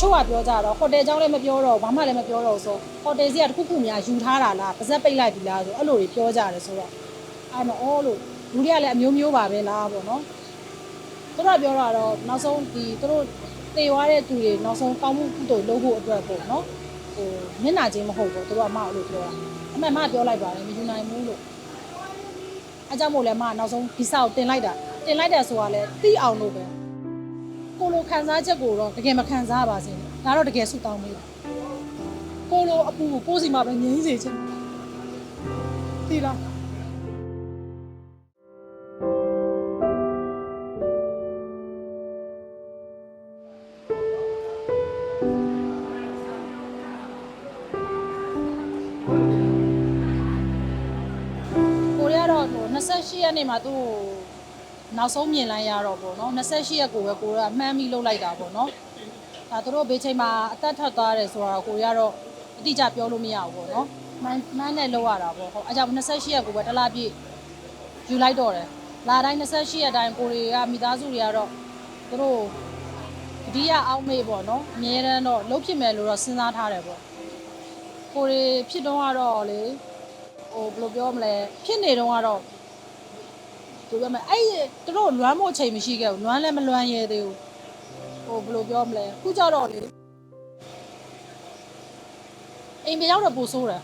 ချို့ကပြောကြတော့ဟိုတယ်ကြောင်းလည်းမပြောတော့ဘာမှလည်းမပြောတော့ဆိုဟိုတယ်စီကတခုခုများယူထားတာလားပါဇက်ပိတ်လိုက်ပြီလားဆိုအဲ့လိုတွေပြောကြတယ်ဆိုတော့အဲ့တော့အော်လို့လူတွေကလည်းအမျိုးမျိုးပါပဲလားပေါ့နော်သူတို့ပြောတာတော့နောက်ဆုံးဒီသူတို့တေသွားတဲ့သူတွေနောက်ဆုံးကောင်းမှုကုသိုလ်လုပ်ဖို့အတွက်ပေါ့နော်ဟိုမျက်နာချင်းမဟုတ်ဘူးသူတို့ကမအဲ့လိုပြောတာအမှန်မှပြောလိုက်ပါတယ်မယူနိုင်ဘူးလို့အကြောင်းမို့လဲမနောက်ဆုံးဒီဆောက်တင်လိုက်တာတင်လိုက်တယ်ဆိုတာလဲတိအောင်လို့ပဲ ကိုလိုခံစားချက်ကိုတော့တကယ်မခံစားပါစေနဲ့ဒါတော့တကယ်ဆူတောင်းမေးတာကိုလိုအပူကိုကိုယ်စီမှာပဲငြိမ်းစေချင်တယ်ဒီလားကိုရတော့ဟို28ရက်နေ့မှာသူ့ကို နောက်ဆုံးမြင်လိုက်ရတော့ပေါ့နော်28ရက်ကိုပဲကိုရမှန်းပြီးလှုပ်လိုက်တာပေါ့နော်ဒါသူတို့ဘေးချိန်မှာအသက်ထပ်သွားတယ်ဆိုတော့ကိုရတော့အတိအကျပြောလို့မရဘူးပေါ့နော်မှန်းမှန်းနဲ့လှုပ်ရတာပေါ့ဟုတ်အဲကြောင့်28ရက်ကိုပဲတစ်လားပြည့်ယူလိုက်တော့တယ်လာတိုင်း28ရက်တိုင်းကိုတွေကမိသားစုတွေကတော့သူတို့တတိယအောက်မေ့ပေါ့နော်အမြဲတမ်းတော့လှုပ်ဖြစ်မယ်လို့တော့စဉ်းစားထားတယ်ပေါ့ကိုတွေဖြစ်တော့ကတော့လေဟိုဘယ်လိုပြောမလဲဖြစ်နေတော့ကတော့ သူပြောမယ်အဲ့သူတို့လွမ်းမို့ချိန်မရှိခဲ့ဘူးလွမ်းလည်းမလွမ်းရဲသေးဘူးဟိုဘယ်လိုပြောမလဲခုကြတော့လေအိမ်ပြောင်းတော့ပို့ဆိုးတယ်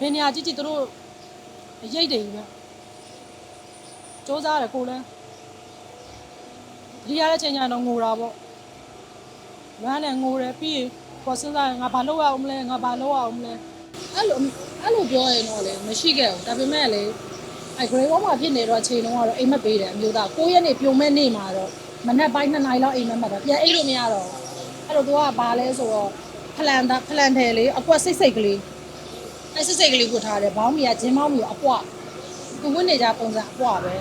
ဘယ်နေရာကြည့်ကြည့်သူတို့အရိတ်တယ်ကြီးပဲစ조사ရတယ်ကိုလည်းဒီရတဲ့ချိန်ကျတော့ငိုတာပေါ့လွမ်းလည်းငိုတယ်ပြီးရင်ကိုယ်စဉ်းစားရင်ငါဘာလုပ်ရအောင်မလဲငါဘာလုပ်ရအောင်မလဲအဲ့လိုအဲ့လိုပြောရင်တော့လေမရှိခဲ့ဘူးဒါပေမဲ့လေ အဲ grade 1မှာဖြစ်နေတော့ချိန်လုံးကတော့အိမ်မက်ပေးတယ်အမျိုးသား9ရက်နေပြုံမဲ့နေ့မှာတော့မနက်ပိုင်း2နာရီလောက်အိမ်မက်မှတ်တော့ပြန်အိမ်လို့မရတော့ဘူးအဲ့လိုသူကဘာလဲဆိုတော့ဖလန်တာဖလန်တယ်လေအကွက်စိတ်စိတ်ကလေးအဲစိတ်စိတ်ကလေးကိုထားတယ်ဘောင်းမီကဂျင်းမောင်းမီကအပွားသူဝင်နေကြပုံစံအပွားပဲ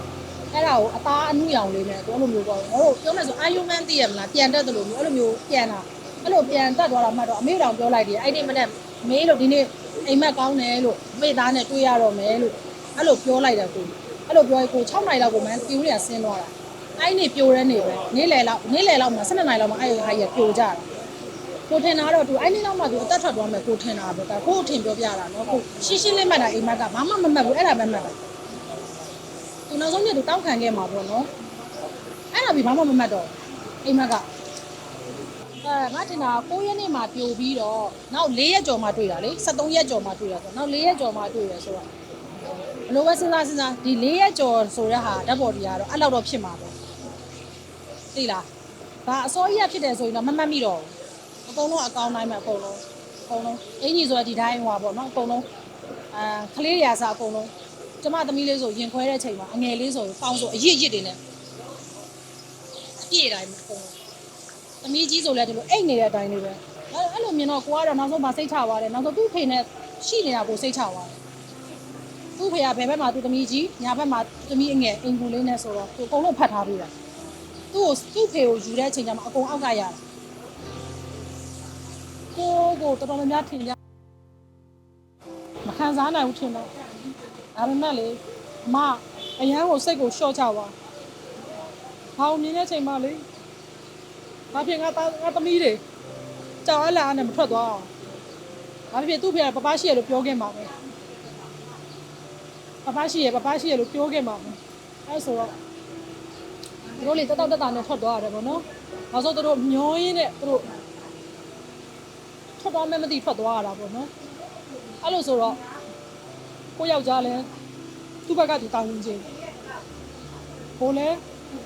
အဲ့ဒါကိုအသားအနုရောင်လေးနဲ့သူအဲ့လိုမျိုးပေါ့ငါတို့ပြောမယ်ဆိုအာယုမန်သိရမလားပြန်တက်တယ်လို့မျိုးအဲ့လိုမျိုးပြန်တာအဲ့လိုပြန်တက်သွားတာမှတော့အမေတောင်ပြောလိုက်တယ်အဲ့ဒီမနေ့မေးလို့ဒီနေ့အိမ်မက်ကောင်းတယ်လို့အမေသားနဲ့တွေ့ရတော့မယ်လို့ အဲ့လိုပြောလိုက်တယ်ကိုအဲ့လိုပြောရင်ကို6နိုင်လောက်ကိုမှန်းပြူးနေဆင်းသွားတာအဲ့ဒီနေ့ပြိုတဲ့နေ့ပဲနေ့လယ်လောက်နေ့လယ်လောက်မှာ12နိုင်လောက်မှာအဲ့ဒီဟာကြီးပြိုကြတာကိုထင်တာတော့သူအဲ့ဒီလောက်မှသူအသက်ထွက်သွားမယ်ကိုထင်တာပဲကကိုအထင်ပြောပြတာနော်ကိုရှင်းရှင်းလေးမှတ်တာအိမ်မက်ကဘာမှမမှတ်ဘူးအဲ့ဒါပဲမှတ်တာသူနောက်ဆုံးနေ့သူတောက်ခံခဲ့မှာပေါ့နော်အဲ့ဒါပြီးဘာမှမမှတ်တော့အိမ်မက်ကအဲငါထင်တာ9ရက်နေ့မှပြိုပြီးတော့နောက်4ရက်ကျော်မှတွေ့တာလေ73ရက်ကျော်မှတွေ့တာဆိုနောက်4ရက်ကျော်မှတွေ့ရဆိုတော့ ဘလို့ပဲစဉ်းစားစဉ်းစားဒီ4ရက်ကျော်ဆိုတဲ့ဟာဓာတ်ပေါ်တီကတော့အဲ့လောက်တော့ဖြစ်မှာပဲသိလားဘာအစောကြီးရဖြစ်တယ်ဆိုရင်တော့မမှတ်မိတော့ဘူးအကုန်လုံးအကောင်းတိုင်းပဲအကုန်လုံးအကုန်လုံးအင်ကြီးဆိုတော့ဒီတိုင်းဟွာပေါ့နော်အကုန်လုံးအာကလေးရာစားအကုန်လုံးကျမသမီးလေးဆိုရင်ခွဲတဲ့ချိန်မှာအငယ်လေးဆိုပေါင်းဆိုအရစ်ရစ်တွေနဲ့အပြည့်တိုင်းပဲအကုန်လုံးသမီးကြီးဆိုလည်းဒီလိုအိတ်နေတဲ့အတိုင်းလေးပဲအဲ့အဲ့လိုမြင်တော့ကိုကတော့နောက်ဆုံးမစိတ်ချသွားတယ်နောက်ဆုံးသူ့ဖေနဲ့ရှိနေတာကိုစိတ်ချသွားတယ် သူ့ဖေကဘယ်ဘက်မှာသူ့သမီးကြီးညာဘက်မှာသမီးအငယ်အင်ကူလေးနဲ့ဆိုတော့သူအကုန်လုံးဖတ်ထားပေးတာသူ့ကိုသူ့ဖေကိုယူတဲ့အချိန်ကျမှအကုန်အောက်ကရတာကိုကိုတော်တော်များများထင်ကြမခံစားနိုင်ဘူးထင်တော့ဒါပေမဲ့လေအမအရန်ကိုစိတ်ကိုရှော့ချသွားဘာလို့မြင်တဲ့ချိန်မှလေဘာဖြစ်ငါသားငါသမီးတွေကြောင်အလားနဲ့မထွက်သွားအောင်ဘာဖြစ်သူ့ဖေကပပရှိရလို့ပြောခဲ့မှာပဲ ပပရှိရပပရှိရလို့ပြောခဲ့မှာပဲအဲဆိုတော့သူတို့လေတက်တော့တက်တာနဲ့ထွက်သွားရတယ်ပေါ့နော်နောက်ဆုံးသူတို့မျောရင်းနဲ့သူတို့ထွက်သွားမယ်မသိထွက်သွားရတာပေါ့နော်အဲ့လိုဆိုတော့ကိုယောက်ျားလဲသူ့ဘက်ကသူတောင်းဝင်ခြင်းဟိုလဲ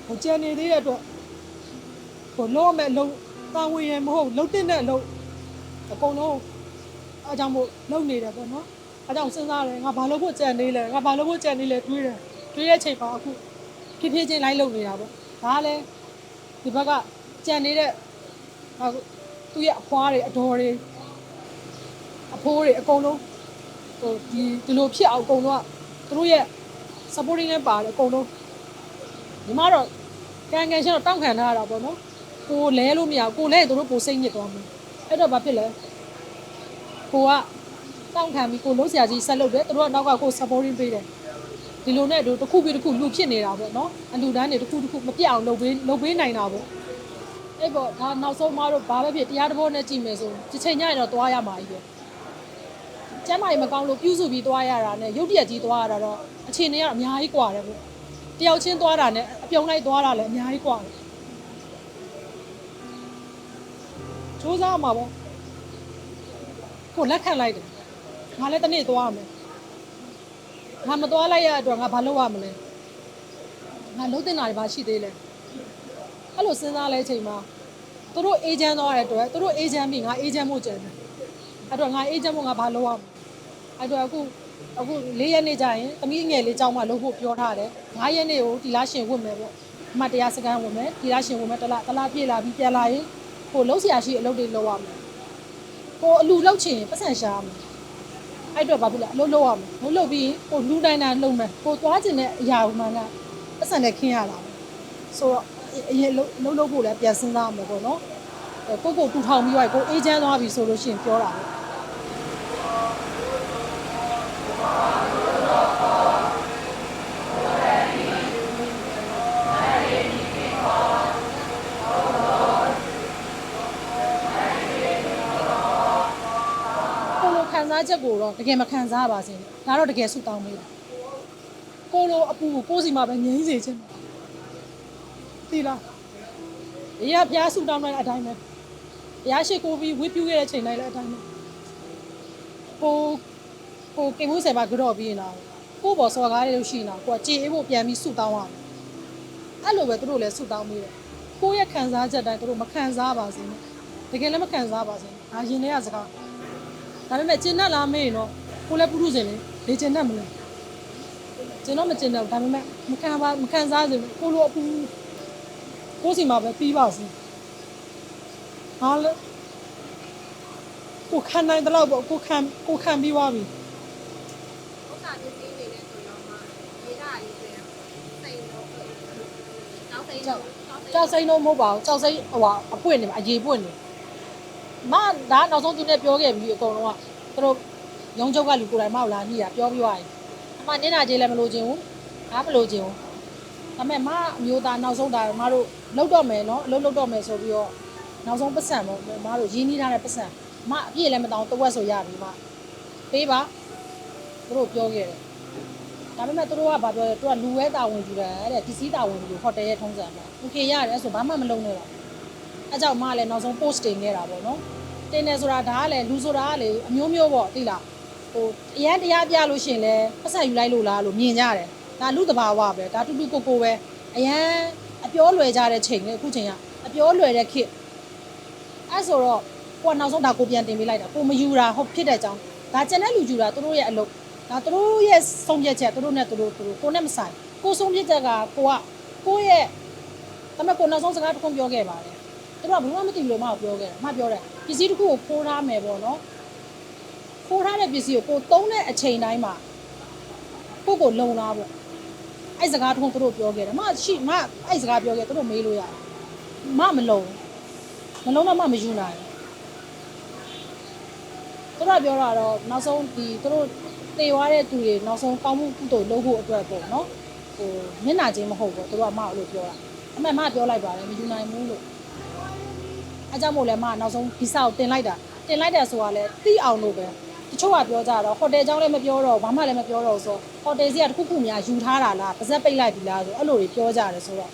ဟိုကြံနေသေးတဲ့အတွက်ဟိုလုံးမဲ့လုံးတောင်းဝင်ရမဟုတ်လုံးတင်တဲ့အလုံးအကုန်လုံးအကြောင်းမို့လုံနေတယ်ပေါ့နော် အကြောင်းစဉ်းစားတယ်ငါဘာလို့ဖို့ကြံနေလဲငါဘာလို့ဖို့ကြံနေလဲတွေးတယ်တွေးတဲ့ချိန်မှာအခုဖြည်းဖြည်းချင်းလိုက်လုံနေတာပေါ့ဒါကလဲဒီဘက်ကကြံနေတဲ့ဟာသူ့ရဲ့အဖွားတွေအတော်တွေအဖိုးတွေအကုန်လုံးဟိုဒီဒီလိုဖြစ်အောင်အကုန်လုံးကသူတို့ရဲ့ supporting နဲ့ပါတယ်အကုန်လုံးညီမတော့ကန်ကန်ရှင်းတော့တောက်ခံထားရတာပေါ့နော်ကိုလဲလို့မရဘူးကိုလဲရင်သူတို့ပိုစိတ်ညစ်သွားမယ်အဲ့တော့ဘာဖြစ်လဲကိုက တောင့်ခံပြီးကိုလုံးဆရာကြီးဆက်လုပ်တယ်သူတို့ကနောက်ကကို supporting ပေးတယ်ဒီလိုနဲ့တို့တစ်ခုပြီးတစ်ခုလူဖြစ်နေတာပေါ့နော်အလူတန်းတွေတစ်ခုတစ်ခုမပြအောင်လုပ်ပေးလုပ်ပေးနိုင်တာပေါ့အဲ့ပေါ့ဒါနောက်ဆုံးမတို့ဘာပဲဖြစ်တရားတဘောနဲ့ကြည့်မယ်ဆိုတစ်ချိန်ညရင်တော့သွားရမှာကြီးပဲကျမ်းမာရေးမကောင်းလို့ပြုစုပြီးသွားရတာနဲ့ရုပ်တရက်ကြီးသွားရတာတော့အချိန်တွေကအများကြီးကွာတယ်ပေါ့တယောက်ချင်းသွားတာနဲ့အပြုံလိုက်သွားတာလည်းအများကြီးကွာတယ်စူးစမ်းမှာပေါ့ကိုလက်ခံလိုက်တယ် ငါလည်းတစ်နေ့သွားရမယ်ငါမသွားလိုက်ရတဲ့အတွက်ငါဘာလုပ်ရမလဲငါလုံးတင်တာတွေဘာရှိသေးလဲအဲ့လိုစဉ်းစားလဲအချိန်မှာသူတို့အေဂျင့်သွားတဲ့အတွက်သူတို့အေဂျင့်ပြီးငါအေဂျင့်မို့ကျန်တယ်အဲ့တော့ငါအေဂျင့်မို့ငါဘာလုပ်ရမလဲအဲ့တော့အခုအခု၄ရက်နေ့ကျရင်သမီးငယ်လေးကြောင်းမှလုပ်ဖို့ပြောထားတယ်၅ရက်နေ့ကိုဒီလားရှင်ဝင်မယ်ပေါ့အမှတ်တရားစကန်ဝင်မယ်ဒီလားရှင်ဝင်မယ်တလားတလားပြေးလာပြီးပြန်လာရင်ကိုလုံးဆရာရှိအလုပ်တွေလုပ်ရမယ်ကိုအလူလုပ်ချင်ပတ်စံရှာရမယ် အဲ့တော့ဘာဖြစ်လဲအလုပ်လုပ်ရမယ်မလုပ်ပြီးရင်ကိုလူတိုင်းတိုင်းလုပ်မယ်ကိုသွားကျင်တဲ့အရာမှန်ကပတ်စံနဲ့ခင်းရတာပဲဆိုတော့အရင်လုံးလုံးလုံးဖို့လည်းပြန်စဉ်းစားရမှာပေါ့နော်အဲကိုကိုတူထောင်ပြီးတော့ကိုအေးချမ်းသွားပြီဆိုလို့ရှိရင်ပြောတာပဲ စားချက်ကိုတော့တကယ်မခံစားရပါစေနဲ့ဒါတော့တကယ်ဆုတောင်းမေးတာကိုလိုအပူကိုကိုယ်စီမှာပဲငြိမ်းစေခြင်းသိလားဒီကဘုရားဆူတောင်းတဲ့အတိုင်းပဲဘုရားရှိခိုးပြီးဝိပြုခဲ့တဲ့ချိန်တိုင်းလည်းအတိုင်းပဲကိုကိုကိမှုဆေပါကြော့ပြီးနေတာကိုဘောစော်ကားတွေလို့ရှိနေတာကိုကကြေအေးဖို့ပြန်ပြီးဆူတောင်းရတယ်အဲ့လိုပဲသူတို့လည်းဆူတောင်းပြီးတယ်ကိုယ့်ရဲ့ခံစားချက်တိုင်းသူတို့မခံစားပါစေနဲ့တကယ်လည်းမခံစားပါစေနဲ့အာရင်ထဲကစကား ဒါပေမဲ့ကျင်တတ်လားမေးရင်တော့ကိုလည်းပုထုဇဉ်လေလေကျင်တတ်မလဲကျင်တော့မကျင်တော့ဘူးဒါပေမဲ့မခံပါမခံစားစေဘူးကိုလိုအပူကိုယ်စီမှာပဲပြီးပါစေဟာလေကိုခံနိုင်တဲ့လောက်ပေါ့ကိုခံကိုခံပြီးသွားပြီဥစ္စာပစ္စည်းတွေနဲ့ဆိုတော့မှဒေတာလေးတွေစိတ်တော့တောက်စိတ်တော့ကြောက်စိမ့်တော့မဟုတ်ပါဘူးကြောက်စိမ့်ဟိုဟာအပွင့်နေမှာအရေးပွင့်နေ မဒါနောက်ဆုံးသူနဲ့ပြောခဲ့ပြီးအကုန်လုံးကသူတို့ရုံးချုပ်ကလူကိုယ်တိုင်မောက်လာညိတာပြောပြီးသွားရင်အမနင်းနာကြီးလည်းမလို့ခြင်းဘူးငါမလို့ခြင်းဘူးဒါပေမဲ့မအမျိုးသားနောက်ဆုံးဒါမတို့လှုပ်တော့မယ်နော်အလုပ်လုပ်တော့မယ်ဆိုပြီးတော့နောက်ဆုံးပတ်စံပေါ့မတို့ရင်းနှီးထားတဲ့ပတ်စံမအပြည့်လည်းမတောင်းတဝက်ဆိုရပြီမပေးပါသူတို့ပြောခဲ့တယ် ဒါပေမဲ့သူတို့ကဘာပြောလဲသူကလူဝဲတာဝန်ယူတယ်တဲ့ပစ္စည်းတာဝန်ယူဟိုတယ်ရဲ့ထုံးစံမှာโอเคရတယ်ဆိုဘာမှမလုပ်နဲ့တော့ အဲကြောင့်မကလည်းနောက်ဆုံး post တင်ခဲ့တာပေါ့နော်တင်တယ်ဆိုတာဒါကလည်းလူဆိုတာကလေအမျိုးမျိုးပေါ့သိလားဟိုအရန်တရားပြလို့ရှရင်လဲပတ်ဆက်ယူလိုက်လို့လားလို့မြင်ကြတယ်ဒါလူတဘာဝပဲဒါတူတူကိုကိုပဲအရန်အပြောလွယ်ကြတဲ့ချိန်လေအခုချိန်ကအပြောလွယ်တဲ့ခေတ်အဲဆိုတော့ကိုကနောက်ဆုံးဒါကိုပြန်တင်ပေးလိုက်တာကိုမယူတာဟုတ်ဖြစ်တဲ့အကြောင်းဒါကျန်တဲ့လူယူတာသူတို့ရဲ့အလုပ်ဒါသူတို့ရဲ့ဆုံးဖြတ်ချက်သူတို့နဲ့သူတို့သူတို့ကိုနဲ့မဆိုင်ကိုဆုံးဖြတ်ချက်ကကိုကကိုရဲ့ဒါပေမဲ့ကိုနောက်ဆုံးစကားတစ်ခုပြောခဲ့ပါတယ် သူတို့ကဘယ်မှမသိဘူးလို့မဟုတ်ပြောခဲ့တယ်မပြောတယ်ပစ္စည်းတစ်ခုကိုဖိုးထားမယ်ပေါ့နော်ဖိုးထားတဲ့ပစ္စည်းကိုကိုသုံးတဲ့အချိန်တိုင်းမှာကိုကိုလုံလားပေါ့အဲ့စကားတစ်ခုသူတို့ပြောခဲ့တယ်မရှိမအဲ့စကားပြောခဲ့သူတို့မေးလို့ရတယ်မမလုံမလုံတော့မမယူနိုင်သူတို့ကပြောတာတော့နောက်ဆုံးဒီသူတို့တေသွားတဲ့သူတွေနောက်ဆုံးကောင်းမှုကုသိုလ်လုပ်ဖို့အတွက်ပေါ့နော်ဟိုမျက်နှာချင်းမဟုတ်ဘူးသူတို့ကမအောင်လို့ပြောတာအမေမပြောလိုက်ပါတယ်မယူနိုင်ဘူးလို့ အဲကြောင့်မို့လဲမနောက်ဆုံးဗီဇာကိုတင်လိုက်တာတင်လိုက်တယ်ဆိုတာလဲတိအောင်လို့ပဲတချို့ကပြောကြတော့ဟိုတယ်အကြောင်းလည်းမပြောတော့ဘာမှလည်းမပြောတော့ဆိုဟိုတယ်စီကတခုခုများယူထားတာလားပါဇက်ပိတ်လိုက်ပြီလားဆိုအဲ့လိုတွေပြောကြတယ်ဆိုတော့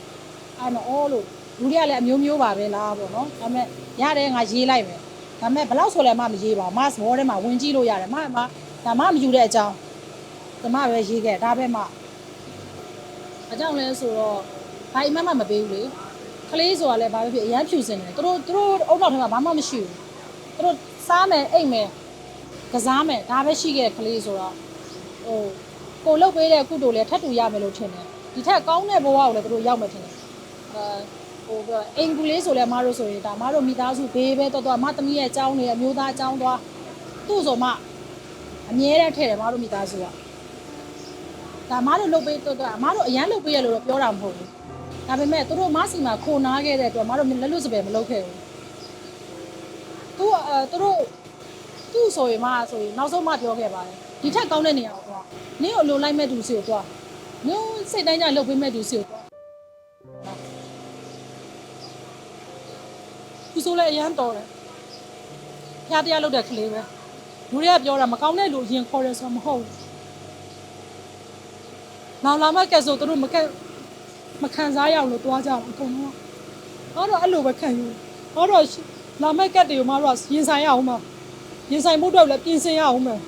အဲ့တော့အော်လို့လူတွေကလည်းအမျိုးမျိုးပါပဲလားပေါ့နော်ဒါပေမဲ့ရတယ်ငါရေးလိုက်မယ်ဒါပေမဲ့ဘလောက်ဆိုလည်းမမရေးပါဘူးမစဘောထဲမှာဝင်ကြည့်လို့ရတယ်မမဒါမှမယူတဲ့အကြောင်းဒါမှပဲရေးခဲ့ဒါပဲမှအကြောင်းလဲဆိုတော့ဘာအိမ်မမမပေးဘူးလေ ကလေးဆိုတာလဲဘာပဲဖြစ်အရန်ဖြူစင်တယ်သူတို့သူတို့အုံနောက်ထဲမှာဘာမှမရှိဘူးသူတို့စားမယ်အိတ်မယ်ကစားမယ်ဒါပဲရှိခဲ့တဲ့ကလေးဆိုတော့ဟိုကိုလုတ်ပေးတဲ့ကုသိုလ်လဲထပ်တူရမယ်လို့ထင်တယ်ဒီထက်ကောင်းတဲ့ဘဝကိုလည်းသူတို့ရောက်မယ်ထင်တယ်အဲဟိုပြောအိမ်ကူလေးဆိုလဲမအားလို့ဆိုရင်ဒါမအားလို့မိသားစုဘေးပဲတော်တော်မသမီးရဲ့အကြောင်းတွေအမျိုးသားအကြောင်းသွားသူ့ဆိုမှအမြဲတမ်းထည့်တယ်မတို့မိသားစုကဒါမတို့လုတ်ပေးတော့အမတို့အရန်လုတ်ပေးရလို့တော့ပြောတာမဟုတ်ဘူး ဒါပေမဲ့သူတို့မစီမှာခိုနာခဲ့တဲ့အတွက်မတို့လက်လွတ်စပယ်မလုပ်ခဲ့ဘူးသူအဲသူတို့သူ့ဆိုရင်မဆိုရင်နောက်ဆုံးမပြောခဲ့ပါတယ်ဒီထက်ကောင်းတဲ့နေရာကိုသွားနင်းကိုလိုလိုက်မဲ့သူစီကိုသွားနင်းစိတ်တိုင်းကြလုတ်ပေးမဲ့သူစီကိုသွားသူဆိုလည်းအရန်တော်တယ်ဖျားတရားလုပ်တဲ့ကလေးပဲလူတွေကပြောတာမကောင်းတဲ့လူအရင်ခေါ်တယ်ဆိုတော့မဟုတ်ဘူးနောက်လာမကဲဆိုသူတို့မကဲ မခံစားရအောင်လို့တွားကြတာအကုန်လုံးဟောတော့အဲ့လိုပဲခံယူဟောတော့လာမကက်တွေကိုမတော့ရင်ဆိုင်ရအောင်မရင်ဆိုင်မှုတော့လည်းပြင်ဆင်ရအောင်မယ်